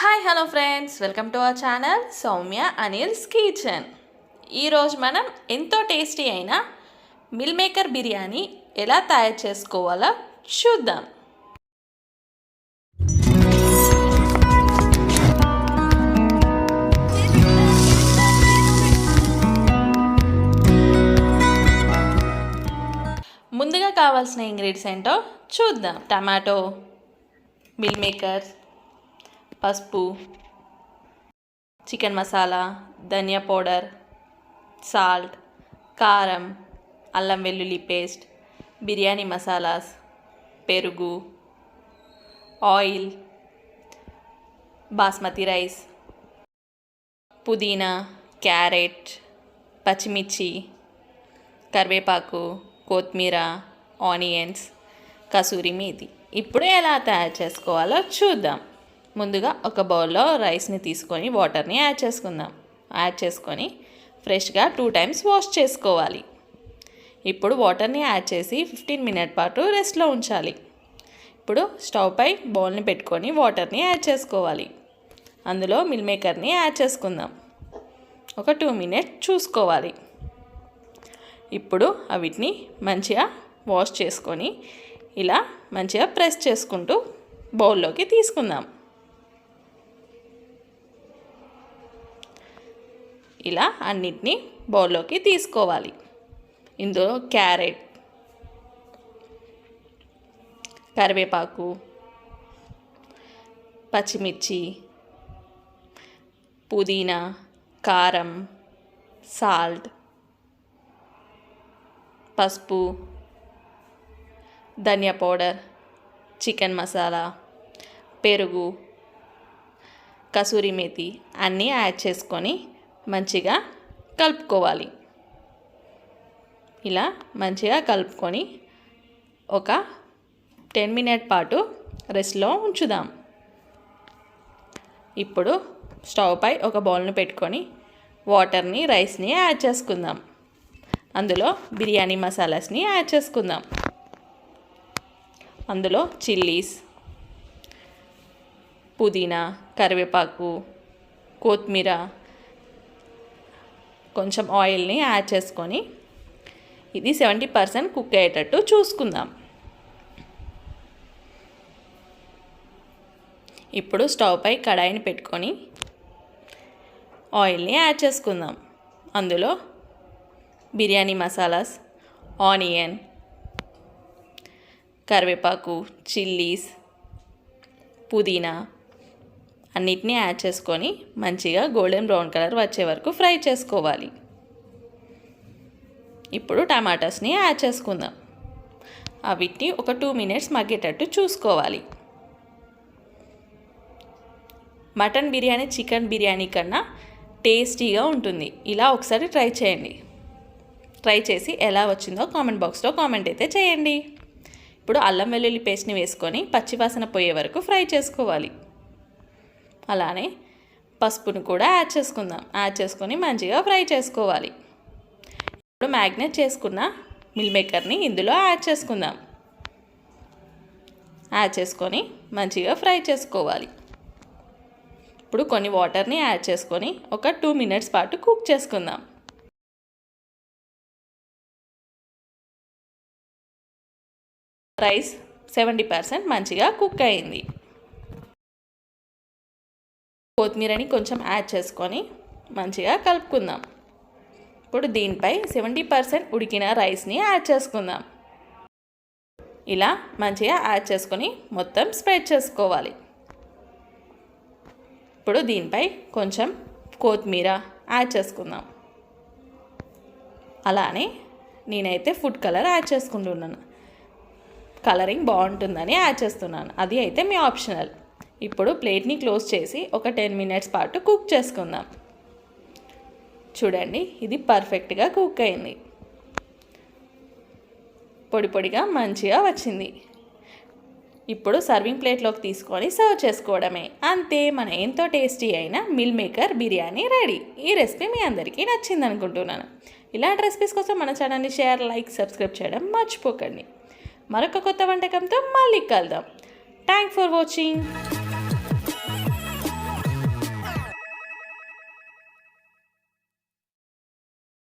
Hi hello friends welcome to our channel Soumya Anil's kitchen ఈరోజు మనం ఎంతో tasty అయిన మిల్ మేకర్ బిర్యానీ ఎలా తయారు చేసుకోవాలో చూద్దాం. ముందుగా కావాల్సిన ఇంగ్రీడియంట్స్ ఏంటో చూద్దాం. టమాటో మిల్ మేకర్ పసుపు చికెన్ మసాలా ధనియా పౌడర్ సాల్ట్ కారం అల్లం వెల్లుల్లి పేస్ట్ బిర్యానీ మసాలాస్ పెరుగు ఆయిల్ బాస్మతి రైస్ పుదీనా క్యారెట్ పచ్చిమిర్చి కరివేపాకు కొత్తిమీర ఆనియన్స్ కసూరి మేతి. ఇప్పుడు ఎలా తయారు చేసుకోవాలో చూద్దాం. ముందుగా ఒక బౌల్లో రైస్ని తీసుకొని వాటర్ని యాడ్ చేసుకుందాం. యాడ్ చేసుకొని ఫ్రెష్గా టూ టైమ్స్ వాష్ చేసుకోవాలి. ఇప్పుడు వాటర్ని యాడ్ చేసి ఫిఫ్టీన్ మినిట్ పాటు రెస్ట్లో ఉంచాలి. ఇప్పుడు స్టవ్ పై బౌల్ని పెట్టుకొని వాటర్ని యాడ్ చేసుకోవాలి. అందులో మిల్ మేకర్ని యాడ్ చేసుకుందాం. ఒక టూ మినిట్ చూసుకోవాలి. ఇప్పుడు వీటిని మంచిగా వాష్ చేసుకొని ఇలా మంచిగా ప్రెస్ చేసుకుంటూ బౌల్లోకి తీసుకుందాం. ఇలా అన్నిటినీ బౌల్లోకి తీసుకోవాలి. ఇందులో క్యారెట్ కరివేపాకు పచ్చిమిర్చి పుదీనా కారం సాల్ట్ పసుపు ధనియా పౌడర్ చికెన్ మసాలా పెరుగు కసూరి మేతి అన్నీ యాడ్ చేసుకొని మంచిగా కలుపుకోవాలి. ఇలా మంచిగా కలుపుకొని ఒక టెన్ మినిట్ పాటు రెస్ట్లో ఉంచుదాం. ఇప్పుడు స్టవ్ పై ఒక బౌల్ను పెట్టుకొని వాటర్ని రైస్ని యాడ్ చేసుకుందాం. అందులో బిర్యానీ మసాలాస్ని యాడ్ చేసుకుందాం. అందులో చిల్లీస్ పుదీనా కరివేపాకు కొత్తిమీర కొంచెం ఆయిల్ని యాడ్ చేసుకొని ఇది సెవెంటీ పర్సెంట్ కుక్ అయ్యేటట్టు చూసుకుందాం. ఇప్పుడు స్టవ్ పై కడాయిని పెట్టుకొని ఆయిల్ని యాడ్ చేసుకుందాం. అందులో బిర్యానీ మసాలాస్ ఆనియన్ కరివేపాకు చిల్లీస్ పుదీనా అన్నిటినీ యాడ్ చేసుకొని మంచిగా గోల్డెన్ బ్రౌన్ కలర్ వచ్చే వరకు ఫ్రై చేసుకోవాలి. ఇప్పుడు టమాటాస్ని యాడ్ చేసుకుందాం. వీటిని ఒక టూ మినిట్స్ మగ్గేటట్టు చూసుకోవాలి. మటన్ బిర్యానీ చికెన్ బిర్యానీ కన్నా టేస్టీగా ఉంటుంది. ఇలా ఒకసారి ట్రై చేయండి. ట్రై చేసి ఎలా వచ్చిందో కామెంట్ బాక్స్లో కామెంట్ అయితే చేయండి. ఇప్పుడు అల్లం వెల్లుల్లి పేస్ట్ని వేసుకొని పచ్చివాసన పోయే వరకు ఫ్రై చేసుకోవాలి. అలానే పసుపును కూడా యాడ్ చేసుకుందాం. యాడ్ చేసుకొని మంచిగా ఫ్రై చేసుకోవాలి. ఇప్పుడు మ్యాగ్నెట్ చేసుకున్న మిల్ మేకర్ని ఇందులో యాడ్ చేసుకుందాం. యాడ్ చేసుకొని మంచిగా ఫ్రై చేసుకోవాలి. ఇప్పుడు కొన్ని వాటర్ని యాడ్ చేసుకొని ఒక టూ మినిట్స్ పాటు కుక్ చేసుకుందాం. రైస్ సెవెంటీ పర్సెంట్ మంచిగా కుక్ అయింది. కొత్తిమీరని కొంచెం యాడ్ చేసుకొని మంచిగా కలుపుకుందాం. ఇప్పుడు దీనిపై సెవెంటీ పర్సెంట్ ఉడికిన రైస్ని యాడ్ చేసుకుందాం. ఇలా మంచిగా యాడ్ చేసుకొని మొత్తం స్ప్రెడ్ చేసుకోవాలి. ఇప్పుడు దీనిపై కొంచెం కొత్తిమీర యాడ్ చేసుకుందాం. అలానే నేనైతే ఫుడ్ కలర్ యాడ్ చేసుకుంటున్నాను. కలరింగ్ బాగుంటుందని యాడ్ చేస్తున్నాను. అది అయితే మీ ఆప్షనల్. ఇప్పుడు ప్లేట్ని క్లోజ్ చేసి ఒక టెన్ మినిట్స్ పాటు కుక్ చేసుకుందాం. చూడండి ఇది పర్ఫెక్ట్గా కుక్ అయింది. పొడి పొడిగా మంచిగా వచ్చింది. ఇప్పుడు సర్వింగ్ ప్లేట్లోకి తీసుకొని సర్వ్ చేసుకోవడమే. అంతే మన ఎంతో టేస్టీ అయిన మిల్ మేకర్ బిర్యానీ రెడీ. ఈ రెసిపీ మీ అందరికీ నచ్చింది అనుకుంటున్నాను. ఇలాంటి రెసిపీస్ కోసం మన ఛానల్ని షేర్ లైక్ సబ్స్క్రైబ్ చేయడం మర్చిపోకండి. మరొక కొత్త వంటకంతో మళ్ళీ కలుద్దాం. Thank for watching.